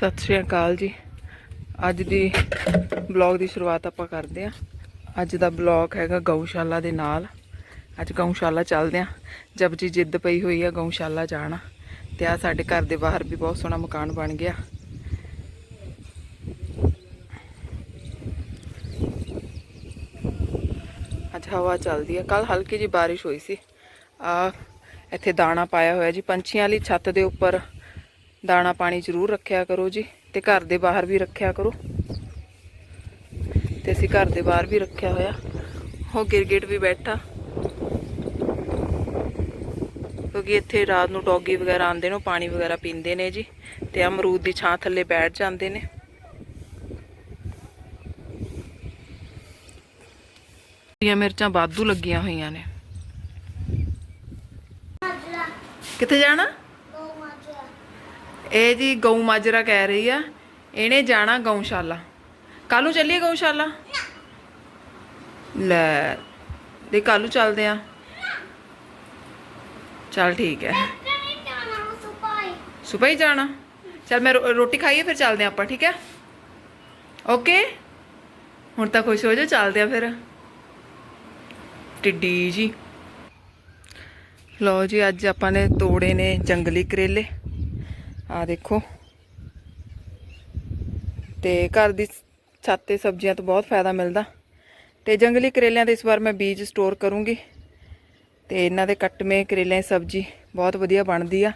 ਸਤਿ ਸ਼੍ਰੀ ਅਕਾਲ ਜੀ। ਅੱਜ ਦੀ ਬਲੌਗ ਦੀ ਸ਼ੁਰੂਆਤ ਆਪਾਂ ਕਰਦੇ ਹਾਂ। ਅੱਜ ਦਾ ਬਲੌਗ ਹੈਗਾ ਗਊਸ਼ਾਲਾ ਦੇ ਨਾਲ। ਅੱਜ ਗਊਸ਼ਾਲਾ ਚੱਲਦੇ ਹਾਂ। ਜਬ ਜੀ ਜਿੱਦ ਪਈ ਹੋਈ ਆ ਗਊਸ਼ਾਲਾ ਜਾਣਾ। ਤੇ ਆ ਸਾਡੇ ਘਰ ਦੇ ਬਾਹਰ ਵੀ ਬਹੁਤ ਸੋਹਣਾ ਮਕਾਨ ਬਣ ਗਿਆ। ਅੱਜ ਹਵਾ ਚੱਲਦੀ ਹੈ ਕੱਲ ਹਲਕੀ ਜੀ ਬਾਰਿਸ਼ ਹੋਈ ਸੀ। ਆ ਇੱਥੇ ਦਾਣਾ ਪਾਇਆ ਹੋਇਆ ਜੀ। ਪੰਛੀਆਂ ਵਾਲੀ ਛੱਤ ਦੇ ਉੱਪਰ ਦਾਣਾ ਪਾਣੀ ਜ਼ਰੂਰ ਰੱਖਿਆ ਕਰੋ ਜੀ ਤੇ ਘਰ ਦੇ ਬਾਹਰ ਵੀ ਰੱਖਿਆ ਕਰੋ। ਤੇ ਅਸੀਂ ਘਰ ਦੇ ਬਾਹਰ ਵੀ ਰੱਖਿਆ ਹੋਇਆ। ਉਹ ਗਿਰਗਿਟ ਵੀ ਬੈਠਾ। ਕਿਉਂਕਿ ਇੱਥੇ ਰਾਤ ਨੂੰ ਡੌਗੀ ਵਗੈਰਾ ਆਉਂਦੇ ਨੇ, ਉਹ ਪਾਣੀ ਵਗੈਰਾ ਪੀਂਦੇ ਨੇ ਜੀ। ਤੇ ਅਮਰੂਦ ਦੀ ਛਾਂ ਥੱਲੇ ਬੈਠ ਜਾਂਦੇ ਨੇ। ਹਰੀਆਂ ਮਿਰਚਾਂ ਵਾਧੂ ਲੱਗੀਆਂ ਹੋਈਆਂ ਨੇ। ਕਿੱਥੇ ਜਾਣਾ? ਇਹ ਜੀ ਗਊ ਮਾਜਰਾ ਕਹਿ ਰਹੀ ਆ, ਇਹਨੇ ਜਾਣਾ ਗਊਸ਼ਾਲਾ। ਕੱਲ ਨੂੰ ਚੱਲੀਏ ਗਊਸ਼ਾਲਾ? ਲੈ ਦੇ ਕੱਲ ਨੂੰ ਚੱਲਦੇ ਆ। ਚੱਲ ਠੀਕ ਹੈ। ਸੁਬਹ ਜਾਣਾ। ਚੱਲ ਮੈਂ ਰੋ- ਰੋਟੀ ਖਾਈਏ, ਫਿਰ ਚੱਲਦੇ ਆ ਆਪਾਂ, ਠੀਕ ਹੈ? ਓਕੇ? ਹੁਣ ਤਾਂ ਖੁਸ਼ ਹੋ ਜਾ ਚੱਲਦੇ ਆ ਫਿਰ। ਟਿੱਡੀ ਜੀ। ਲਓ ਜੀ, ਅੱਜ ਆਪਾਂ ਨੇ ਤੋੜੇ ਨੇ ਜੰਗਲੀ ਕਰੇਲੇ। ਆ ਦੇਖੋ। ਤੇ ਘਰ ਦੀ ਛੱਤ ਤੇ ਸਬਜ਼ੀਆਂ ਤੋਂ ਬਹੁਤ ਫਾਇਦਾ ਮਿਲਦਾ। ਤੇ ਜੰਗਲੀ ਕਰੇਲਿਆਂ ਦੇ ਇਸ ਵਾਰ ਮੈਂ ਬੀਜ ਸਟੋਰ ਕਰੂੰਗੀ। ਤੇ ਇਹਨਾਂ ਦੇ ਕੱਟਵੇਂ ਕਰੇਲਿਆਂ ਦੀ ਸਬਜ਼ੀ ਬਹੁਤ ਵਧੀਆ ਬਣਦੀ ਆ।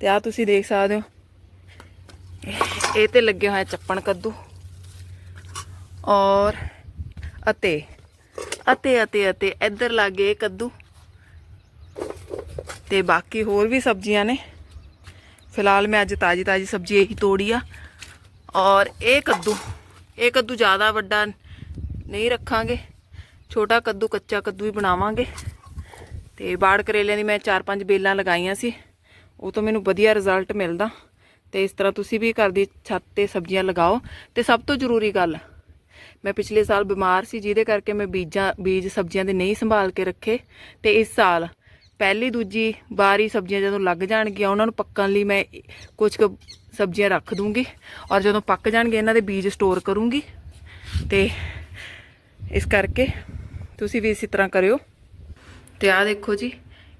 ਤੇ ਆ ਤੁਸੀਂ ਦੇਖ ਸਕਦੇ ਹੋ। ਇਹ- ਇਹ ਤੇ ਲੱਗਿਆ ਹੋਇਆ ਚੱਪਣ ਕੱਦੂ। ਔਰ ਅਤੇ ਅਤੇ ਅਤੇ ਅਤੇ ਇੱਧਰ ਲੱਗੇ ਕੱਦੂ। ਤੇ ਬਾਕੀ ਹੋਰ ਵੀ ਸਬਜ਼ੀਆਂ ਨੇ। ਫਿਲਹਾਲ ਮੈਂ ਅੱਜ ਤਾਜੀ ਤਾਜੀ ਸਬਜ਼ੀ ਇਹੀ ਤੋੜੀ ਆ। ਔਰ ਇਹ ਕੱਦੂ ਇਹ ਕੱਦੂ ਜ਼ਿਆਦਾ ਵੱਡਾ ਨਹੀਂ ਰੱਖਾਂਗੇ। ਛੋਟਾ ਕੱਦੂ, ਕੱਚਾ ਕੱਦੂ ਹੀ ਬਣਾਵਾਂਗੇ। ਤੇ ਬਾੜ ਕਰੇਲਿਆਂ ਦੀ ਮੈਂ 4-5 ਬੇਲਾਂ ਲਗਾਈਆਂ ਸੀ। ਉਹ ਤੋਂ ਮੈਨੂੰ ਵਧੀਆ ਰਿਜ਼ਲਟ ਮਿਲਦਾ। ਤੇ ਇਸ ਤਰ੍ਹਾਂ ਤੁਸੀਂ ਵੀ ਘਰ ਦੀ ਛੱਤ ਤੇ ਸਬਜ਼ੀਆਂ ਲਗਾਓ। ਤੇ ਸਭ ਤੋਂ ਜ਼ਰੂਰੀ ਗੱਲ, ਮੈਂ ਪਿਛਲੇ ਸਾਲ ਬਿਮਾਰ ਸੀ, ਜਿਹਦੇ ਕਰਕੇ ਮੈਂ ਬੀਜਾਂ, ਬੀਜ ਸਬਜ਼ੀਆਂ ਦੇ ਨਹੀਂ ਸੰਭਾਲ ਕੇ ਰੱਖੇ। ਤੇ ਇਸ ਸਾਲ ਪਹਿਲੀ ਦੂਜੀ ਵਾਰੀ ਸਬਜ਼ੀਆਂ ਜਦੋਂ ਲੱਗ ਜਾਣਗੀਆਂ, ਉਹਨਾਂ ਨੂੰ ਪੱਕਣ ਲਈ ਮੈਂ ਕੁਝ ਕੁ ਸਬਜ਼ੀਆਂ ਰੱਖ ਦੂੰਗੀ ਔਰ ਜਦੋਂ ਪੱਕ ਜਾਣਗੇ, ਇਹਨਾਂ ਦੇ ਬੀਜ ਸਟੋਰ ਕਰੂੰਗੀ। ਤੇ ਇਸ ਕਰਕੇ ਤੁਸੀਂ ਵੀ ਇਸੇ ਤਰ੍ਹਾਂ ਕਰਿਓ। ਤੇ ਆਹ ਦੇਖੋ ਜੀ,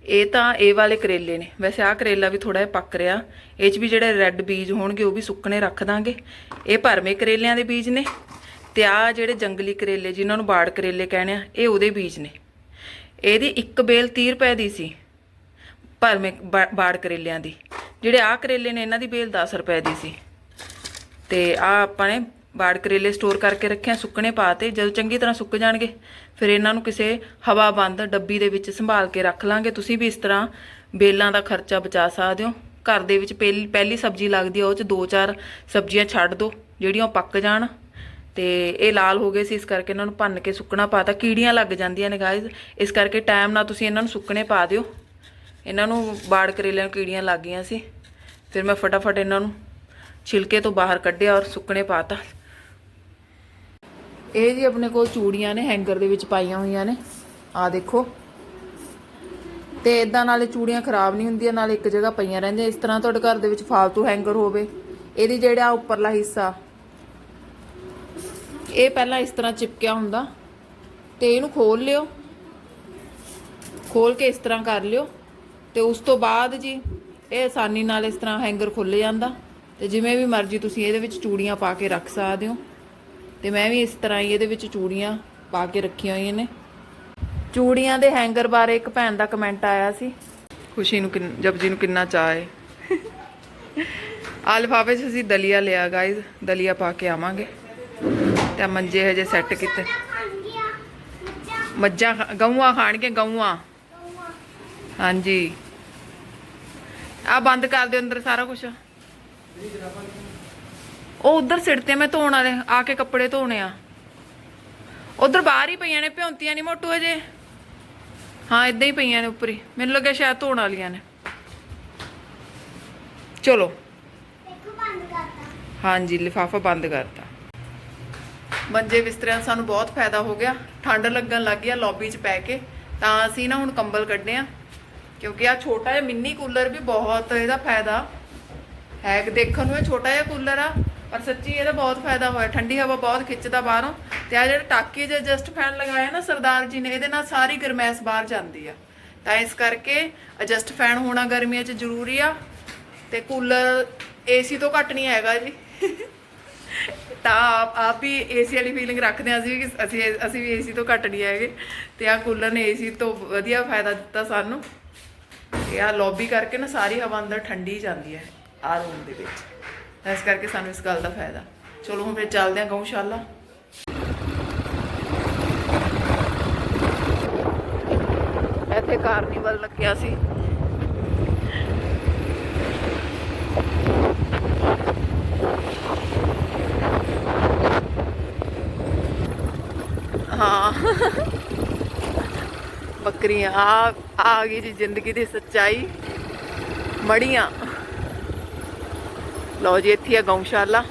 ਇਹ ਤਾਂ ਇਹ ਵਾਲੇ ਕਰੇਲੇ ਨੇ। ਵੈਸੇ ਆਹ ਕਰੇਲਾ ਵੀ ਥੋੜਾ ਜਿਹਾ ਪੱਕ ਰਿਹਾ। ਇਹ 'ਚ ਵੀ ਜਿਹੜੇ ਰੈੱਡ ਬੀਜ ਹੋਣਗੇ, ਉਹ ਵੀ ਸੁੱਕਣੇ ਰੱਖ ਦਾਂਗੇ। ਇਹ ਭਰਵੇਂ ਕਰੇਲਿਆਂ ਦੇ ਬੀਜ ਨੇ ਤੇ ਆਹ ਜਿਹੜੇ ਜੰਗਲੀ ਕਰੇਲੇ, ਜਿਨ੍ਹਾਂ ਨੂੰ ਬਾੜ ਕਰੇਲੇ ਕਹਿੰਦੇ ਆ, ਇਹ ਉਹਦੇ ਬੀਜ ਨੇ। ਇਹਦੀ ਇੱਕ ਬੇਲ 30 ਰੁਪਏ ਦੀ ਸੀ ਭਰਵੇਂ ਬਾੜ ਕਰੇਲਿਆਂ ਦੀ। ਜਿਹੜੇ ਆਹ ਕਰੇਲੇ ਨੇ, ਇਹਨਾਂ ਦੀ ਬੇਲ 10 ਰੁਪਏ ਦੀ ਸੀ। ਤੇ ਆ ਆਪਾਂ ਨੇ ਬਾੜ ਕਰੇਲੇ ਸਟੋਰ ਕਰਕੇ ਰੱਖਿਆ ਸੁੱਕਣੇ ਪਾਤੇ ਜਦੋਂ ਚੰਗੀ ਤਰ੍ਹਾਂ ਸੁੱਕ ਜਾਣਗੇ, ਫਿਰ ਇਹਨਾਂ ਨੂੰ ਕਿਸੇ ਹਵਾ ਬੰਦ ਡੱਬੀ ਦੇ ਵਿੱਚ ਸੰਭਾਲ ਕੇ ਰੱਖ ਲਾਂਗੇ। ਤੁਸੀਂ ਵੀ ਇਸ ਤਰ੍ਹਾਂ ਬੇਲਾਂ ਦਾ ਖਰਚਾ ਬਚਾ ਸਕਦੇ ਹੋ। ਘਰ ਦੇ ਵਿੱਚ ਪਹਿਲੀ ਪਹਿਲੀ ਸਬਜ਼ੀ ਲੱਗਦੀ ਆ, ਉਹ ਚ ਦੋ ਚਾਰ ਸਬਜ਼ੀਆਂ ਛੱਡ ਦਿਓ ਜਿਹੜੀਆਂ ਉਹ ਪੱਕ ਜਾਣ। ਤੇ ਇਹ ਲਾਲ ਹੋ ਗਏ ਸੀ, ਇਸ ਕਰਕੇ ਇਹਨਾਂ ਨੂੰ ਭੰਨ ਕੇ ਸੁੱਕਣਾ ਪਾਤਾ ਕੀੜੀਆਂ ਲੱਗ ਜਾਂਦੀਆਂ ਨੇ ਗਾਇਜ਼ ਇਸ ਕਰਕੇ ਟਾਈਮ ਨਾਲ ਤੁਸੀਂ ਇਹਨਾਂ ਨੂੰ ਸੁੱਕਣੇ ਪਾ ਦਿਓ। ਇਹਨਾਂ ਨੂੰ ਬਾੜ ਕਰੇਲਿਆਂ ਨੂੰ ਕੀੜੀਆਂ ਲੱਗ ਗਈਆਂ ਸੀ। ਫਿਰ ਮੈਂ ਫਟਾਫਟ ਇਹਨਾਂ ਨੂੰ ਛਿਲਕੇ ਤੋਂ ਬਾਹਰ ਕੱਢਿਆ ਔਰ ਸੁੱਕਣੇ ਪਾਤਾ ਇਹ ਜੀ ਆਪਣੇ ਕੋਲ ਚੂੜੀਆਂ ਨੇ ਹੈਂਗਰ ਦੇ ਵਿੱਚ ਪਾਈਆਂ ਹੋਈਆਂ ਨੇ। ਆ ਦੇਖੋ। ਤੇ ਇਦਾਂ ਨਾਲੇ ਚੂੜੀਆਂ ਖਰਾਬ ਨਹੀਂ ਹੁੰਦੀਆਂ, ਨਾਲੇ ਇੱਕ ਜਗ੍ਹਾ ਪਈਆਂ ਰਹਿੰਦੀਆਂ। ਇਸ ਤਰ੍ਹਾਂ ਤੁਹਾਡੇ ਘਰ ਦੇ ਵਿੱਚ ਫਾਲਤੂ ਹੈਂਗਰ ਹੋਵੇ। ਇਹਦੀ ਜਿਹੜਾ ਉੱਪਰਲਾ ਹਿੱਸਾ ਇਹ ਪਹਿਲਾਂ ਇਸ ਤਰ੍ਹਾਂ ਚਿਪਕਿਆ ਹੁੰਦਾ ਤੇ ਇਹਨੂੰ ਖੋਲ ਲਿਓ। ਖੋਲ ਕੇ ਇਸ ਤਰ੍ਹਾਂ ਕਰ ਲਿਓ ਤੇ ਉਸ ਤੋਂ ਬਾਅਦ ਜੀ ਇਹ ਆਸਾਨੀ ਨਾਲ ਇਸ ਤਰ੍ਹਾਂ ਹੈਂਗਰ ਖੁੱਲ ਜਾਂਦਾ ਤੇ ਜਿਵੇਂ ਵੀ ਮਰਜ਼ੀ ਤੁਸੀਂ ਇਹਦੇ ਵਿੱਚ ਚੂੜੀਆਂ ਪਾ ਕੇ ਰੱਖ ਸਕਦੇ ਹੋ। ਤੇ ਮੈਂ ਵੀ ਇਸ ਤਰ੍ਹਾਂ ਹੀ ਇਹਦੇ ਵਿੱਚ ਚੂੜੀਆਂ ਪਾ ਕੇ ਰੱਖੀਆਂ ਹੋਈਆਂ ਨੇ। ਚੂੜੀਆਂ ਦੇ ਹੈਂਗਰ ਬਾਰੇ ਇੱਕ ਭੈਣ ਦਾ ਕਮੈਂਟ ਆਇਆ ਸੀ। ਖੁਸ਼ੀ ਨੂੰ ਜਪਜੀ ਨੂੰ ਕਿੰਨਾ ਚਾਅ ਹੈ ਆ ਲਿਫਾਫੇ 'ਚ ਅਸੀਂ ਦਲੀਆ ਲਿਆ ਗਾਇਜ਼ ਦਲੀਆ ਪਾ ਕੇ ਆਵਾਂਗੇ। ਤੇ ਮੰਜੇ ਹਜੇ ਸੈੱਟ ਕੀਤੇ। ਮੱਝਾਂ ਗਊਆਂ ਖਾਣਗੇ ਗਊਆਂ। ਹਾਂਜੀ। ਆ ਬੰਦ ਕਰ ਦਿਓ ਅੰਦਰ ਸਾਰਾ ਕੁਝ ਉਹ ਉਧਰ ਆ ਮੈਂ ਧੋਣ ਵਾਲੇ ਆ ਕੇ ਕੱਪੜੇ ਧੋਣੇ ਆ। ਉਧਰ ਬਾਹਰ ਹੀ ਪਈਆਂ ਨੇ ਭਿਉਂਤੀਆਂ ਨਹੀਂ ਮੋਟੂ ਹਜੇ। ਹਾਂ ਇਦਾਂ ਹੀ ਪਈਆਂ ਨੇ ਉੱਪਰ ਹੀ। ਮੈਨੂੰ ਲੱਗਿਆ ਸ਼ਾਇਦ ਧੋਣ ਵਾਲੀਆਂ ਨੇ। ਚਲੋ। ਹਾਂਜੀ ਲਿਫਾਫਾ ਬੰਦ ਕਰਤਾ। ਮੰਜੇ ਬਿਸਤਰਿਆਂ ਸਾਨੂੰ ਬਹੁਤ ਫਾਇਦਾ ਹੋ ਗਿਆ। ਠੰਡ ਲੱਗਣ ਲੱਗ ਗਈ ਆ ਲੌਬੀ 'ਚ ਪੈ ਕੇ। ਤਾਂ ਅਸੀਂ ਨਾ ਹੁਣ ਕੰਬਲ ਕੱਢੇ ਆ। ਕਿਉਂਕਿ ਆ ਛੋਟਾ ਜਿਹਾ ਮਿੰਨੀ ਕੂਲਰ ਵੀ ਬਹੁਤ ਇਹਦਾ ਫਾਇਦਾ। ਹੈ ਕਿ ਦੇਖਣ ਨੂੰ ਇਹ ਛੋਟਾ ਜਿਹਾ ਕੂਲਰ ਆ, ਪਰ ਸੱਚੀ ਇਹਦਾ ਬਹੁਤ ਫਾਇਦਾ ਹੋਇਆ। ਠੰਡੀ ਹਵਾ ਬਹੁਤ ਖਿੱਚਦਾ ਬਾਹਰੋਂ। ਤੇ ਆ ਜਿਹੜੇ ਟਾਕੀ ਜੇ ਐਡਜਸਟ ਫੈਨ ਲਗਾਇਆ ਨਾ ਸਰਦਾਰ ਜੀ ਨੇ, ਇਹਦੇ ਨਾਲ ਸਾਰੀ ਗਰਮੈਸ਼ ਬਾਹਰ ਜਾਂਦੀ ਆ। ਤਾਂ ਇਸ ਕਰਕੇ ਅਡਜਸਟ ਫੈਨ ਹੋਣਾ ਗਰਮੀਆਂ 'ਚ ਜ਼ਰੂਰੀ ਆ। ਤੇ ਕੂਲਰ ਏਸੀ ਤੋਂ ਘੱਟ ਨਹੀਂ ਹੈਗਾ ਜੀ। ਤਾਂ ਆਪ ਆਪ ਵੀ ਏਸੀ ਵਾਲੀ ਫੀਲਿੰਗ ਰੱਖਦੇ ਹਾਂ ਅਸੀਂ ਵੀ ਕਿ ਅਸੀਂ ਅਸੀਂ ਵੀ ਏਸੀ ਤੋਂ ਘੱਟ ਨਹੀਂ ਹੈਗੇ। ਤੇ ਆ ਕੂਲਰ ਨੇ ਏਸੀ ਤੋਂ ਵਧੀਆ ਫਾਇਦਾ ਦਿੱਤਾ ਸਾਨੂੰ। ਤੇ ਆ ਲੌਬੀ ਕਰਕੇ ਨਾ ਸਾਰੀ ਹਵਾ ਅੰਦਰ ਠੰਡੀ ਜਾਂਦੀ ਹੈ ਆ ਰੂਮ ਦੇ ਵਿੱਚ। ਇਸ ਕਰਕੇ ਸਾਨੂੰ ਇਸ ਗੱਲ ਦਾ ਫਾਇਦਾ। ਚਲੋ ਹੁਣ ਫਿਰ ਚੱਲਦੇ ਹਾਂ ਗਊਸ਼ਾਲਾ। ਇੱਥੇ ਕਾਰਨੀਵਲ ਲੱਗਿਆ ਸੀ ਹਾਂ ਬੱਕਰੀਆਂ ਆ ਆ ਗਈ ਜੀ ਜ਼ਿੰਦਗੀ ਦੀ ਸੱਚਾਈ। ਮੜੀਆਂ। ਲਓ ਜੀ, ਇੱਥੇ ਆ ਗਊਸ਼ਾਲਾ।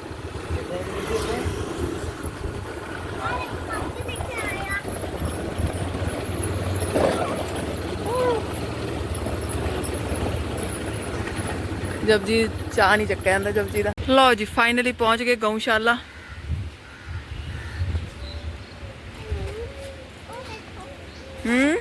ਜਪਜੀ ਚਾਹ ਨਹੀਂ ਚੱਕਿਆ ਜਾਂਦਾ ਜਪਜੀ ਦਾ। ਲਓ ਜੀ ਫਾਈਨਲੀ ਪਹੁੰਚ ਗਏ ਗਊਸ਼ਾਲਾ। ਹੂੰ?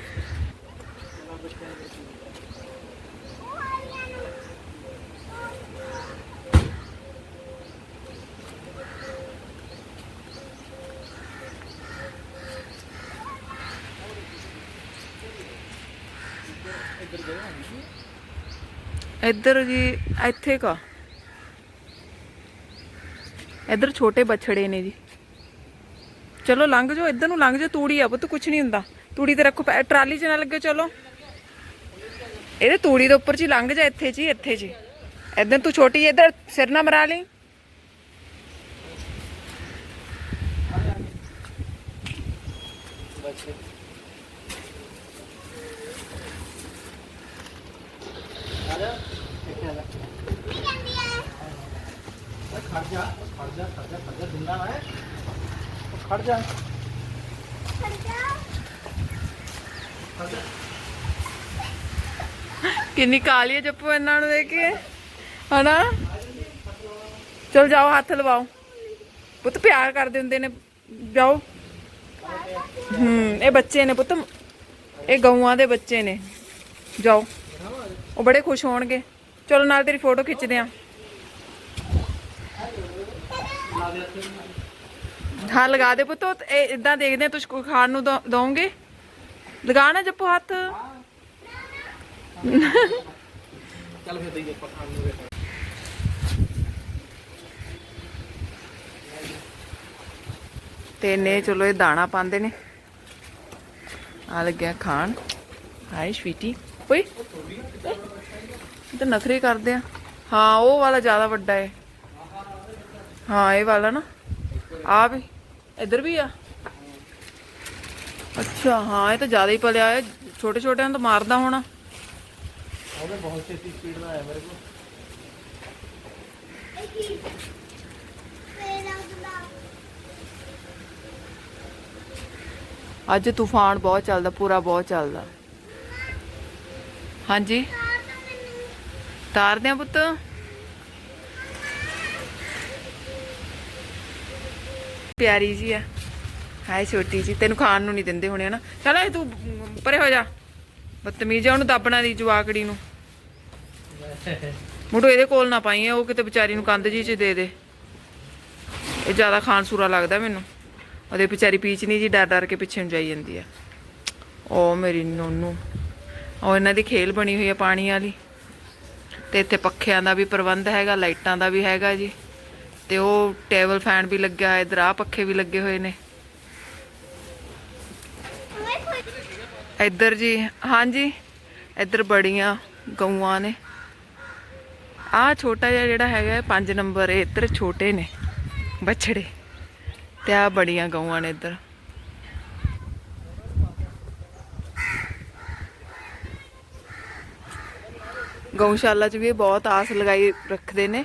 ਇੱਧਰ ਜੀ, ਇੱਥੇ ਕਾ। ਇੱਧਰ ਛੋਟੇ ਬਛੜੇ ਨੇ ਜੀ। ਚਲੋ ਲੰਘ ਜਾਓ, ਇੱਧਰ ਨੂੰ ਲੰਘ ਜਾਓ, ਤੂੜੀ ਆ ਪੁੱਤ, ਕੁਛ ਨਹੀਂ ਹੁੰਦਾ। ਤੂੜੀ ਤੇ ਰੱਖੋ ਟਰਾਲੀ 'ਚ ਨਾ ਲੱਗੇ, ਚਲੋ। ਇਹਦੇ ਤੂੜੀ ਦੇ ਉੱਪਰ ਜੀ ਲੰਘ ਜਾ, ਇੱਥੇ ਜੀ ਇੱਥੇ ਜੀ। ਇੱਧਰ ਤੂੰ ਛੋਟੀ ਜਿਹੀ ਇੱਧਰ ਸਿਰ ਨਾ ਮਰਾ ਲਈ। ਖੜ ਜਾ ਖੜ ਜਾ ਖੜ ਜਾ ਖੜ ਜਾ ਦਿੰਦਾ ਹੈ। ਖੜ ਜਾ। ਕਿੰਨੀ ਕਾਲੀ ਹੈ ਜੱਪੂ ਇਹਨਾਂ ਨੂੰ ਦੇਖ ਕੇ। ਹਨਾ? ਚਲ ਜਾਓ, ਹੱਥ ਲਵਾਓ। ਪੁੱਤ ਪਿਆਰ ਕਰਦੇ ਹੁੰਦੇ ਨੇ। ਜਾਓ। ਹੂੰ, ਇਹ ਬੱਚੇ ਨੇ ਪੁੱਤ। ਇਹ ਗਊਆਂ ਦੇ ਬੱਚੇ ਨੇ। ਜਾਓ। ਉਹ ਬੜੇ ਖੁਸ਼ ਹੋਣਗੇ। ਚਲੋ, ਨਾਲ ਤੇਰੀ ਫੋਟੋ ਖਿੱਚਦੇ ਆ। ਹਾਂ ਲਗਾ ਦੇ ਪੁੱਤ ਇਹ ਇਦਾਂ ਦੇਖਦੇ ਆ ਤੁਸੀਂ ਕੋਈ ਖਾਣ ਨੂੰ ਦੋਗੇ? ਲਗਾ ਨਾ ਜੱਪੂ ਹੱਥ। ਚੱਲ ਫਿਰ ਦਈਏ ਪਖਾਨ ਨੂੰ ਤੇ ਨੇ ਚਲੋ ਇਹ ਦਾਣਾ ਪਾਉਂਦੇ ਨੇ। ਆ ਲੱਗਿਆ ਖਾਣ। ਹਾਏ ਸਵੀਟੀ। ਓਏ ਇਹ ਤਾਂ ਨਖਰੇ ਕਰਦੇ ਆ। ਹਾਂ ਉਹ ਵਾਲਾ ਜ਼ਿਆਦਾ ਵੱਡਾ ਹੈ ਹਾਂ ਇਹ ਵਾਲਾ ਨਾ। ਆ ਵੀ ਇੱਧਰ ਵੀ ਆ। ਅੱਛਾ ਹਾਂ ਇਹ ਤਾਂ ਜ਼ਿਆਦਾ ਹੀ ਪਲਿਆ ਹੈ ਛੋਟੇ ਛੋਟਿਆਂ ਨੂੰ ਤਾਂ ਮਾਰਦਾ ਹੋਣਾ। ਉਹਨੇ ਬਹੁਤ ਛੇਤੀ ਸਪੀਡ ਨਾਲ ਆਇਆ ਮੇਰੇ ਕੋਲ। ਅੱਜ ਤੂਫਾਨ ਬਹੁਤ ਚੱਲਦਾ ਪੂਰਾ ਬਹੁਤ ਚੱਲਦਾ। ਹਾਂਜੀ। ਤਾਰਦੇ ਆ ਪੁੱਤ। ਪਿਆਰੀ ਜੀ ਆ। ਹਾਏ ਛੋਟੀ ਜੀ, ਤੈਨੂੰ ਖਾਣ ਨੂੰ ਨਹੀਂ ਦਿੰਦੇ ਹੋਣੇ, ਹਨਾ? ਚੱਲ ਇਹ ਤੂੰ, ਪਰੇ ਹੋ ਜਾ। ਬਦਤਮੀਜ਼ ਆ, ਉਹਨੂੰ ਦੱਬਣਾ ਦੀ ਜਵਾਕੜੀ ਨੂੰ। ਮੁੰਡੋ ਇਹਦੇ ਕੋਲ ਨਾ ਪਾਈ ਉਹ ਕਿਤੇ ਵਿਚਾਰੀ ਨੂੰ ਕੰਧ ਜੀ ਚ ਦੇ ਦੇ। ਇਹ ਜ਼ਿਆਦਾ ਖਾਣ ਸੂਰਾ ਲੱਗਦਾ ਮੈਨੂੰ। ਉਹਦੇ ਵਿਚਾਰੀ ਪੀਚ ਨਹੀਂ ਜੀ, ਡਰ ਡਰ ਕੇ ਪਿੱਛੇ ਨੂੰ ਜਾਈ ਜਾਂਦੀ ਆ। ਉਹ ਮੇਰੀ ਨੋਨੂ ਉਹ ਇਹਨਾਂ ਦੀ ਖੇਲ ਬਣੀ ਹੋਈ ਆ ਪਾਣੀ ਵਾਲੀ। ਤੇ ਇੱਥੇ ਪੱਖਿਆਂ ਦਾ ਵੀ ਪ੍ਰਬੰਧ ਹੈਗਾ, ਲਾਈਟਾਂ ਦਾ ਵੀ ਹੈਗਾ ਜੀ। ਤੇ ਉਹ ਟੇਬਲ ਫੈਨ ਵੀ ਲੱਗਿਆ ਹੈ, ਇਧਰ ਆ ਪੱਖੇ ਵੀ ਲੱਗੇ ਹੋਏ ਨੇ। ਇੱਧਰ ਜੀ, ਹਾਂਜੀ, ਇੱਧਰ ਬੜੀਆਂ ਗਊਆਂ ਨੇ। ਆ ਛੋਟਾ ਜਿਹਾ ਜਿਹੜਾ ਹੈਗਾ 5 ਨੰਬਰ, ਇਹ ਇੱਧਰ ਛੋਟੇ ਨੇ, ਬਛੜੇ। ਤੇ ਆ ਬੜੀਆਂ ਗਊਆਂ ਨੇ ਇੱਧਰ। ਗਊਸ਼ਾਲਾ 'ਚ ਵੀ ਇਹ ਬਹੁਤ ਆਸ ਲਗਾਈ ਰੱਖਦੇ ਨੇ।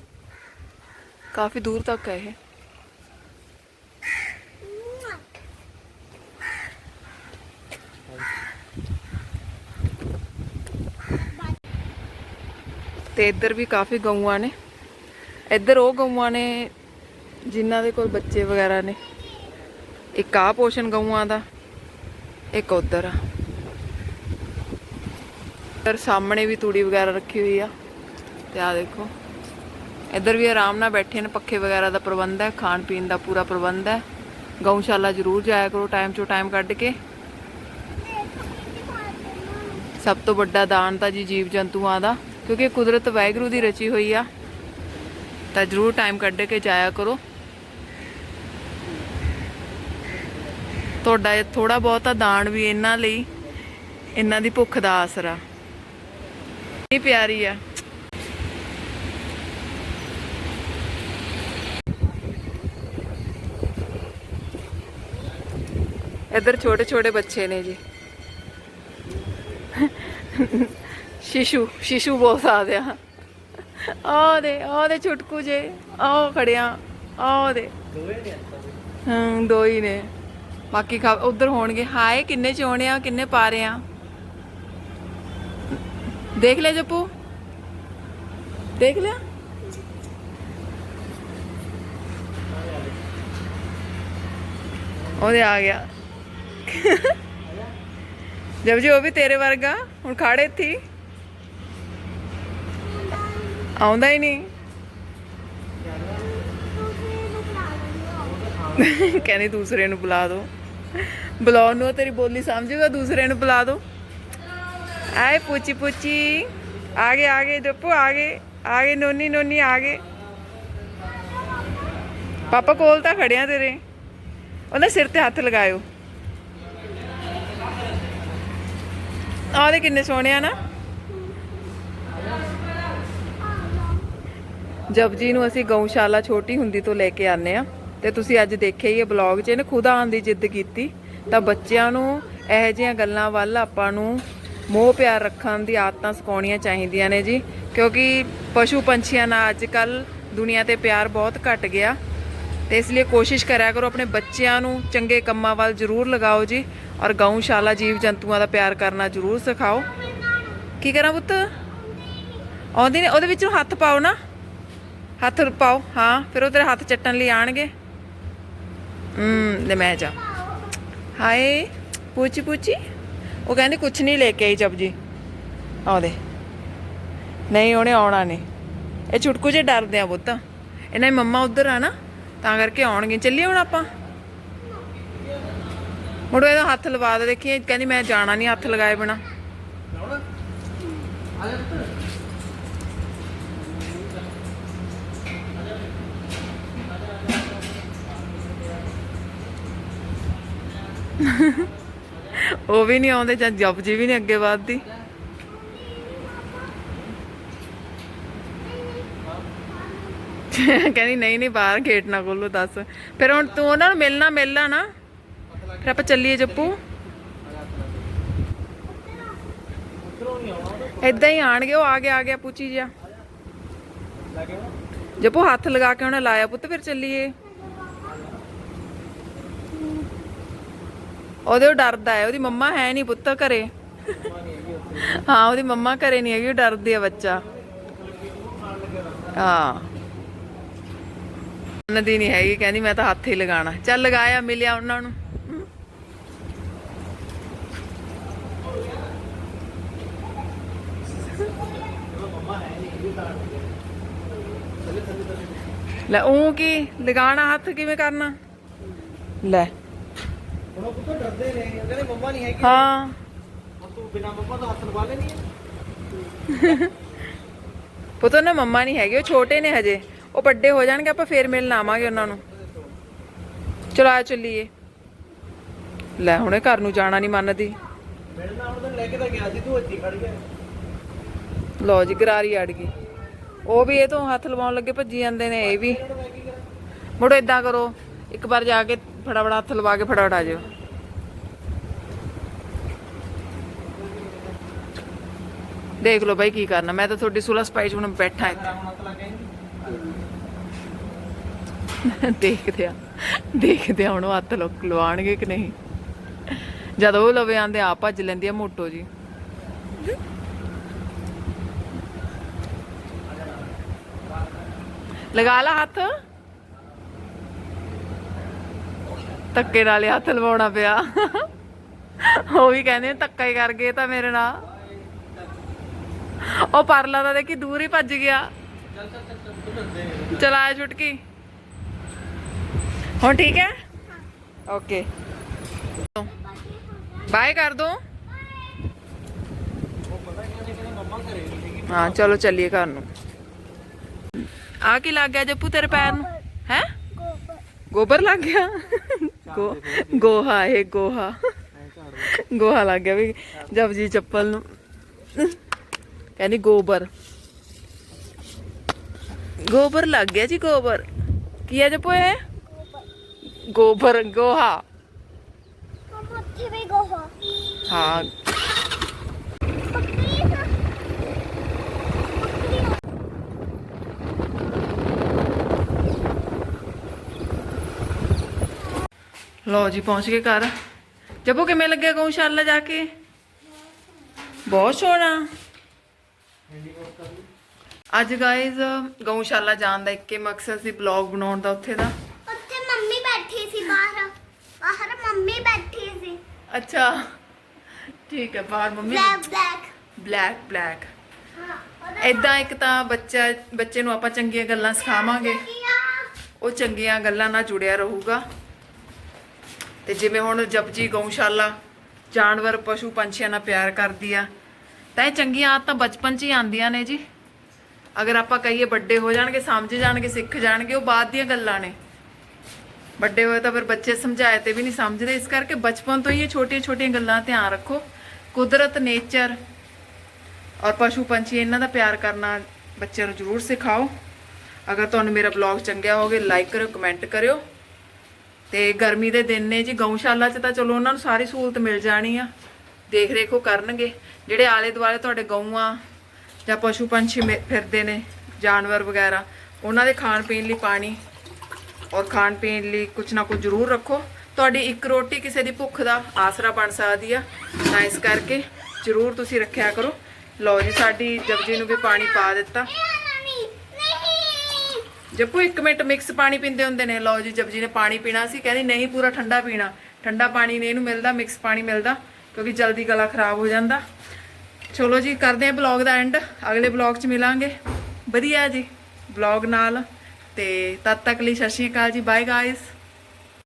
ਕਾਫੀ ਦੂਰ ਤੱਕ ਹੈ ਇਹ। ਮੁਆ। ਤੇ ਇੱਧਰ ਵੀ ਕਾਫੀ ਗਊਆਂ ਨੇ। ਇੱਧਰ ਉਹ ਗਊਆਂ ਨੇ ਜਿਨ੍ਹਾਂ ਦੇ ਕੋਲ ਬੱਚੇ ਵਗੈਰਾ ਨੇ। ਇੱਕ ਆ ਪੋਸ਼ਣ ਗਊਆਂ ਦਾ, ਇੱਕ ਉਧਰ ਆ। ਇੱਧਰ ਸਾਹਮਣੇ ਵੀ ਤੂੜੀ ਵਗੈਰਾ ਰੱਖੀ ਹੋਈ ਆ। ਤੇ ਆ ਦੇਖੋ। ਇੱਧਰ ਵੀ ਆਰਾਮ ਨਾਲ ਬੈਠੇ ਨੇ, ਪੱਖੇ ਵਗੈਰਾ ਦਾ ਪ੍ਰਬੰਧ ਹੈ, ਖਾਣ ਪੀਣ ਦਾ ਪੂਰਾ ਪ੍ਰਬੰਧ ਹੈ। ਗਊਸ਼ਾਲਾ ਜ਼ਰੂਰ ਜਾਇਆ ਕਰੋ ਟਾਈਮ ਚੋਂ ਟਾਈਮ ਕੱਢ ਕੇ। ਸਭ ਤੋਂ ਵੱਡਾ ਦਾਨ ਤਾਂ ਜੀ ਜੀਵ ਜੰਤੂਆਂ ਦਾ, ਕਿਉਂਕਿ ਕੁਦਰਤ ਵਾਹਿਗੁਰੂ ਦੀ ਰਚੀ ਹੋਈ ਆ। ਤਾਂ ਜ਼ਰੂਰ ਟਾਈਮ ਕੱਢ ਕੇ ਜਾਇਆ ਕਰੋ। ਤੁਹਾਡਾ ਇਹ ਥੋੜਾ ਬਹੁਤਾ ਦਾਨ ਵੀ ਇਹਨਾਂ ਲਈ, ਇਹਨਾਂ ਦੀ ਭੁੱਖ ਦਾ ਆਸਰਾ। ਇਹ ਪਿਆਰੀ ਆ। ਇੱਧਰ ਛੋਟੇ ਛੋਟੇ ਬੱਚੇ ਨੇ ਜੀ। ਸ਼ਿਸ਼ੂ ਸ਼ਿਸ਼ੂ ਬੋਲ ਸਕਦੇ ਆ। ਆ ਦੇ ਆ ਦੇ ਛੁਟਕੂ ਜੇ ਆ ਖੜਿਆ ਆ ਦੇ। ਹੀ ਨੇ। ਬਾਕੀ ਖਾ ਉਧਰ ਹੋਣਗੇ। ਹਾਏ ਕਿੰਨੇ ਚੋਣੇ ਆ ਕਿੰਨੇ ਪਾ ਰਹੇ ਆ। ਦੇਖ ਲੈ ਜੱਪੂ। ਦੇਖ ਲਿਆ। ਉਹਦੇ ਆ ਗਿਆ। ਜਬ ਜੀ ਉਹ ਵੀ ਤੇਰੇ ਵਰਗਾ? ਹੁਣ ਖਾੜੇ ਇੱਥੇ ਆਉਂਦਾ ਹੀ ਨਹੀਂ। ਤੁਸੀਂ ਕਹਿੰਦੀ ਦੂਸਰੇ ਨੂੰ ਬੁਲਾ ਦੋ। ਬੁਲਾਉਣ ਨੂੰ ਤੇਰੀ ਬੋਲੀ ਸਮਝੂਗਾ, ਦੂਸਰੇ ਨੂੰ ਬੁਲਾ ਦੋ। ਆਏ ਪੁੱਚੀ ਪੁੱਚੀ। ਆਗੇ ਆਗੇ ਜੱਪੂ ਆਗੇ ਆਗੇ ਨੋਨੀ ਨੋਨੀ ਆਗੇ ਪਾਪਾ ਕੋਲ ਤਾਂ ਖੜਿਆ ਤੇਰੇ। ਉਹਨੇ ਸਿਰ ਤੇ ਹੱਥ ਲਗਾਇਓ। ਆਹ ਦੇ ਕਿੰਨੇ ਸੋਹਣੇ ਆ ਨਾ। ਜਪਜੀ ਨੂੰ ਅਸੀਂ ਗਊਸ਼ਾਲਾ ਛੋਟੀ ਹੁੰਦੀ ਤੋਂ ਲੈ ਕੇ ਆਨੇ ਆ ਤੇ ਤੁਸੀਂ ਅੱਜ ਦੇਖਿਆ ਹੀ ਇਹ ਬਲੌਗ 'ਚ ਇਹਨੇ ਖੁਦ ਆਉਣ ਦੀ ਜਿੱਦ ਕੀਤੀ। ਤਾਂ ਬੱਚਿਆਂ ਨੂੰ ਇਹੋ ਜਿਹੀਆਂ ਗੱਲਾਂ ਵੱਲ ਆਪਾਂ ਨੂੰ ਮੋਹ ਪਿਆਰ ਰੱਖਣ ਦੀ ਆਦਤਾਂ ਸਿਖਾਉਣੀਆਂ ਚਾਹੀਦੀਆਂ ਨੇ ਜੀ। ਕਿਉਂਕਿ ਪਸ਼ੂ ਪੰਛੀਆਂ ਨਾਲ ਅੱਜ ਕੱਲ ਦੁਨੀਆ ਤੇ ਪਿਆਰ ਬਹੁਤ ਘਟ ਗਿਆ। ਤੇ ਇਸ ਲਈ ਕੋਸ਼ਿਸ਼ ਕਰਿਆ ਕਰੋ ਆਪਣੇ ਬੱਚਿਆਂ ਨੂੰ ਚੰਗੇ ਕੰਮਾਂ ਵੱਲ ਜ਼ਰੂਰ ਲਗਾਓ ਜੀ। ਔਰ ਗਊਸ਼ਾਲਾ ਜੀਵ ਜੰਤੂਆਂ ਦਾ ਪਿਆਰ ਕਰਨਾ ਜ਼ਰੂਰ ਸਿਖਾਓ। ਕੀ ਕਰਾਂ ਪੁੱਤ? ਆਉਂਦੇ ਨੇ? ਉਹਦੇ ਵਿੱਚ ਹੱਥ ਪਾਓ ਨਾ। ਹੱਥ ਪਾਓ। ਹਾਂ, ਫਿਰ ਉਹ ਤੇਰੇ ਹੱਥ ਚੱਟਣ ਲਈ ਆਣਗੇ। ਹੂੰ, ਲੈ ਮੈਂ ਜਾ। ਹਾਏ ਪੁੱਛੀ ਪੁੱਛੀ ਉਹ ਕਹਿੰਦੀ, ਕੁਛ ਨਹੀਂ ਲੈ ਕੇ ਆਈ ਜਪਜੀ ਆਉਦੇ ਨਹੀਂ, ਉਹਨੇ ਆਉਣਾ ਨਹੀਂ ਇਹ ਛੁਟਕੂ ਜੇ ਡਰਦੇ ਆ ਪੁੱਤ। ਇਹਨਾਂ ਦੀ ਮੰਮਾ ਉਧਰ ਆ ਨਾ, ਤਾਂ ਕਰਕੇ ਆਉਣਗੇ ਚੱਲੀਏ ਹੁਣ ਆਪਾਂ। ਮੁੜੋ ਇਹਦਾ ਹੱਥ ਲਵਾ ਦੇ, ਦੇਖੀ ਕਹਿੰਦੀ ਮੈਂ ਜਾਣਾ ਨਹੀਂ ਹੱਥ ਲਗਾਏ ਬਿਨਾ। ਲਾਉਣਾ ਉਹ ਵੀ ਨਹੀਂ ਆਉਂਦੇ, ਜਾਂ ਜਪ ਜੀ ਵੀ ਨਹੀਂ ਅੱਗੇ ਵੱਧਦੀ। ਕਹਿੰਦੀ, ਨਹੀਂ ਨਹੀਂ, ਬਾਹਰ ਗੇਟ ਨਾ ਖੋਲੋ ਦੱਸ। ਫਿਰ ਹੁਣ ਤੂੰ ਉਹਨਾਂ ਨੂੰ ਮਿਲਣਾ ਮਿਲਣਾ ਨਾ। ਫਿਰ ਆਪਾਂ ਚੱਲੀਏ ਜੱਪੂ। ਉਧਰੋਂ ਏਦਾਂ ਹੀ ਆਣਗੇ ਉਹ ਆ ਗਿਆ ਆ ਗਿਆ ਪੁੱਛੀ ਜਿਆ ਜੱਪੂ ਹੱਥ ਲਗਾ ਕੇ ਉਹਨੇ ਲਾਇਆ ਪੁੱਤ, ਫਿਰ ਚੱਲੀਏ। ਉਹਦੇ ਉਹ ਡਰਦਾ ਹੈ, ਉਹਦੀ ਮੰਮਾ ਹੈ ਨਹੀਂ ਪੁੱਤ ਘਰੇ। ਹਾਂ, ਉਹਦੀ ਮੰਮਾ ਘਰੇ ਨਹੀਂ ਹੈਗੀ, ਉਹ ਡਰਦੀ ਆ ਬੱਚਾ। ਹਾਂ। ਨਦੀ ਨਹੀਂ ਹੈਗੀ, ਕਹਿੰਦੀ ਮੈਂ ਤਾਂ ਹੱਥ ਹੀ ਲਗਾਣਾ ਚੱਲ ਲਗਾਇਆ, ਮਿਲਿਆ ਉਹਨਾਂ ਨੂੰ ਹਮ। ਮੰਮਾ ਹੈ ਨਹੀਂ ਇਹ ਤਾਂ ਥੱਲੇ ਥੱਲੇ ਥੱਲੇ ਲੈ ਉਹ ਕੀ ਲਗਾਣਾ ਹੱਥ ਕਿਵੇਂ ਕਰਨਾ? ਲੈ। ਹੁਣ ਉਹ ਪੁੱਤ ਡਰਦੇ ਨੇ ਉਹ ਕਹਿੰਦੇ ਮੰਮਾ ਨਹੀਂ ਹੈਗੀ। ਹਾਂ। ਹੁਣ ਤੂੰ ਬਿਨਾ ਮੰਮਾ ਤੋਂ ਹੱਥ ਲਵਾ ਲੈਣੀ ਹੈ। ਪੁੱਤ ਉਹਨਾਂ ਮੰਮਾ ਨਹੀਂ ਹੈਗੇ ਉਹ ਛੋਟੇ ਨੇ ਹਜੇ। ਉਹ ਵੱਡੇ ਹੋ ਜਾਣਗੇ ਆਪਾਂ ਫੇਰ ਮਿਲਣ ਆਵਾਂਗੇ ਉਹਨਾਂ ਨੂੰ। ਚਲੋ ਆ ਚੱਲੀਏ। ਲੈ ਹੁਣੇ ਘਰ ਨੂੰ ਜਾਣਾ ਨਹੀਂ ਮੰਨਦੀ। ਮਿਲਣਾ ਹੁਣ ਤਾਂ ਲੈ ਕੇ ਤਾਂ ਗਿਆ ਸੀ ਤੂੰ ਇੱਥੇ ਖੜ ਗਿਆ। ਲੋ ਜੀ ਗਰਾਰੀ ਅੜ ਗਈ। ਉਹ ਵੀ ਇਹ ਤੋਂ ਹੱਥ ਲਵਾਉਣ ਲੱਗੇ, ਭੱਜੀ ਜਾਂਦੇ ਨੇ, ਇਹ ਵੀ। ਮੁੜੋ ਇਦਾਂ ਕਰੋ, ਇੱਕ ਵਾਰ ਜਾ ਕੇ ਫਟਾਫਟ ਹੱਥ ਲਵਾ ਕੇ ਫਟਾਫਟ ਆ ਜਾਓ। ਦੇਖ ਲਓ ਬਾਈ ਕੀ ਕਰਨਾ, ਮੈਂ ਤਾਂ ਤੁਹਾਡੀ ਸੁਲਾ ਸਪਾਈ ਹੁਣ ਬੈਠਾ ਇੱਥੇ। ਦੇਖਦੇ ਆ ਦੇਖਦੇ ਆ ਹੁਣ ਹੱਥ ਲੁ- ਲਵਾਉਣਗੇ ਕਿ ਨਹੀਂ। ਜਦ ਉਹ ਲਵੇ ਆਂਦੇ ਆ ਭੱਜ ਲੈਂਦੀ ਆ ਮੋਟੋ ਜੀ। ਲਗਾ ਲਾ ਹੱਥ। ਧੱਕੇ ਨਾਲ ਹੀ ਹੱਥ ਲਵਾਉਣਾ ਪਿਆ। ਉਹ ਵੀ ਕਹਿੰਦੇ ਧੱਕਾ ਹੀ ਕਰ ਗਏ ਤਾਂ ਮੇਰੇ ਨਾਲ। ਉਹ ਪਰਲਾ ਤਾਂ ਦੇਖੀ ਦੂਰ ਹੀ ਭੱਜ ਗਿਆ। ਚੱਲ ਚੱਲ ਚਲਾ ਛੁਟਕੀ ਹੁਣ ਠੀਕ ਹੈ? ਓਕੇ। ਬਾਏ ਕਰ ਦੋ। ਹਾਂ, ਚਲੋ ਚੱਲੀਏ ਘਰ ਨੂੰ। ਆ ਕੀ ਲੱਗ ਗਿਆ ਜੱਪੂ ਤੇਰੇ ਪੈਰ ਨੂੰ ਹੈ ਗੋਬਰ ਗੋਬਰ ਲੱਗ ਗਿਆ ਗੋ ਗੋਹਾ ਇਹ ਗੋਹਾ ਐ ਝਾੜ ਦੇ ਗੋਹਾ ਲੱਗ ਗਿਆ ਵੀ ਜਬ ਜੀ ਚੱਪਲ ਨੂੰ ਕਹਿੰਦੀ ਗੋਬਰ ਗੋਬਰ ਲੱਗ ਗਿਆ ਜੀ ਗੋਬਰ ਕੀ ਹੈ ਜੱਪੂ ਇਹ ਗੋਬਰ ਗੋਬਰ ਗੋਹਾ ਮਮਾ ਉੱਥੇ ਵੀ ਗੋਹਾ ਹਾਂ ਲੋ ਜੀ ਪਹੁੰਚ ਗਏ ਘਰ। ਜੱਪੂ ਕਿਵੇਂ ਲੱਗਿਆ ਗਊਸ਼ਾਲਾ ਜਾ ਕੇ? ਬਹੁਤ ਸੋਹਣਾ। ਅੱਜ ਗਾਇਜ਼ ਗਊਸ਼ਾਲਾ ਜਾਣ ਦਾ ਇੱਕੇ ਮਕਸਦ ਸੀ ਬਲੌਗ ਬਣਾਉਣ ਦਾ ਉੱਥੇ ਦਾ। ਉੱਥੇ ਮੰਮੀ ਬੈਠੀ ਸੀ ਬਾਹਰ। ਬਾਹਰ ਮੰਮੀ ਬੈਠੀ ਸੀ। ਅੱਛਾ। ਠੀਕ ਹੈ ਬਾਹਰ mummy black black black black ਇਦਾਂ ਇੱਕ ਤਾਂ ਬੱਚਾ ਬੱਚੇ ਨੂੰ ਆਪਾਂ ਚੰਗੀਆਂ ਗੱਲਾਂ ਸਿਖਾਵਾਂਗੇ। ਉਹ ਚੰਗੀਆਂ ਗੱਲਾਂ ਨਾਲ ਜੁੜਿਆ ਰਹੂਗਾ। ਤੇ ਜਿਵੇਂ ਹੁਣ ਜਪਜੀ ਗਊਸ਼ਾਲਾ, ਜਾਨਵਰ, ਪਸ਼ੂ ਪੰਛੀਆਂ ਨਾਲ ਪਿਆਰ ਕਰਦੀ ਆ, ਤਾਂ ਇਹ ਚੰਗੀਆਂ ਆਦਤਾਂ ਬਚਪਨ 'ਚ ਹੀ ਆਉਂਦੀਆਂ ਨੇ ਜੀ। ਅਗਰ ਆਪਾਂ ਕਹੀਏ ਵੱਡੇ ਹੋ ਜਾਣਗੇ, ਸਮਝ ਜਾਣਗੇ, ਸਿੱਖ ਜਾਣਗੇ, ਉਹ ਬਾਅਦ ਦੀਆਂ ਗੱਲਾਂ ਨੇ। ਵੱਡੇ ਹੋਏ ਤਾਂ ਫਿਰ ਬੱਚੇ ਸਮਝਾਏ ਤੇ ਵੀ ਨਹੀਂ ਸਮਝਦੇ, ਇਸ ਕਰਕੇ ਬਚਪਨ ਤੋਂ ਹੀ ਇਹ ਛੋਟੀਆਂ-ਛੋਟੀਆਂ ਗੱਲਾਂ ਧਿਆਨ ਰੱਖੋ। ਕੁਦਰਤ ਨੇਚਰ ਔਰ ਪਸ਼ੂ ਪੰਛੀ, ਇਹਨਾਂ ਦਾ ਪਿਆਰ ਕਰਨਾ ਬੱਚਿਆਂ ਨੂੰ ਜ਼ਰੂਰ ਸਿਖਾਓ। ਅਗਰ ਤੁਹਾਨੂੰ ਮੇਰਾ ਬਲੌਗ ਚੰਗਿਆ ਹੋਵੇ ਲਾਈਕ ਕਰਿਓ ਕਮੈਂਟ ਕਰਿਓ। ਤੇ ਗਰਮੀ ਦੇ ਦਿਨ ਨੇ ਜੀ, ਗਊਸ਼ਾਲਾ 'ਚ ਤਾਂ ਚਲੋ ਉਹਨਾਂ ਨੂੰ ਸਾਰੀ ਸਹੂਲਤ ਮਿਲ ਜਾਣੀ ਆ। ਦੇਖ ਰੇਖ ਉਹ ਕਰਨਗੇ। ਜਿਹੜੇ ਆਲੇ ਦੁਆਲੇ ਤੁਹਾਡੇ ਗਊਆਂ ਜਾਂ ਪਸ਼ੂ ਪੰਛੀ ਮੇ- ਫਿਰਦੇ ਨੇ, ਜਾਨਵਰ ਵਗੈਰਾ, ਉਹਨਾਂ ਦੇ ਖਾਣ ਪੀਣ ਲਈ ਪਾਣੀ ਔਰ ਖਾਣ ਪੀਣ ਲਈ ਕੁਝ ਨਾ ਕੁਝ ਜ਼ਰੂਰ ਰੱਖੋ। ਤੁਹਾਡੀ ਇੱਕ ਰੋਟੀ ਕਿਸੇ ਦੀ ਭੁੱਖ ਦਾ ਆਸਰਾ ਬਣ ਸਕਦੀ ਆ। ਤਾਂ ਇਸ ਕਰਕੇ ਜ਼ਰੂਰ ਤੁਸੀਂ ਰੱਖਿਆ ਕਰੋ। ਲਓ ਜੀ, ਸਾਡੀ ਜਪਜੀ ਨੂੰ ਵੀ ਪਾਣੀ ਪਾ ਦਿੱਤਾ। ਜੱਪੂ, ਇੱਕ ਮਿੰਟ ਮਿਕਸ ਪਾਣੀ ਪੀਂਦੇ ਹੁੰਦੇ ਨੇ। ਲਓ ਜੀ, ਜਪਜੀ ਨੇ ਪਾਣੀ ਪੀਣਾ ਸੀ, ਕਹਿੰਦੀ ਨਹੀਂ ਪੂਰਾ ਠੰਡਾ ਪੀਣਾ। ਠੰਡਾ ਪਾਣੀ ਨਹੀਂ, ਇਹਨੂੰ ਮਿਲਦਾ ਮਿਕਸ ਪਾਣੀ ਮਿਲਦਾ, ਕਿਉਂਕਿ ਜਲਦੀ ਗਲਾ ਖਰਾਬ ਹੋ ਜਾਂਦਾ। ਚਲੋ ਜੀ, ਕਰਦੇ ਹਾਂ ਬਲੌਗ ਦਾ ਐਂਡ ਅਗਲੇ ਬਲੌਗ 'ਚ ਮਿਲਾਂਗੇ। ਵਧੀਆ ਜੀ ਬਲੌਗ ਨਾਲ। ਤੇ ਤਦ ਤੱਕ ਲਈ ਸਤਿ ਸ਼੍ਰੀ ਅਕਾਲ ਜੀ। Bye guys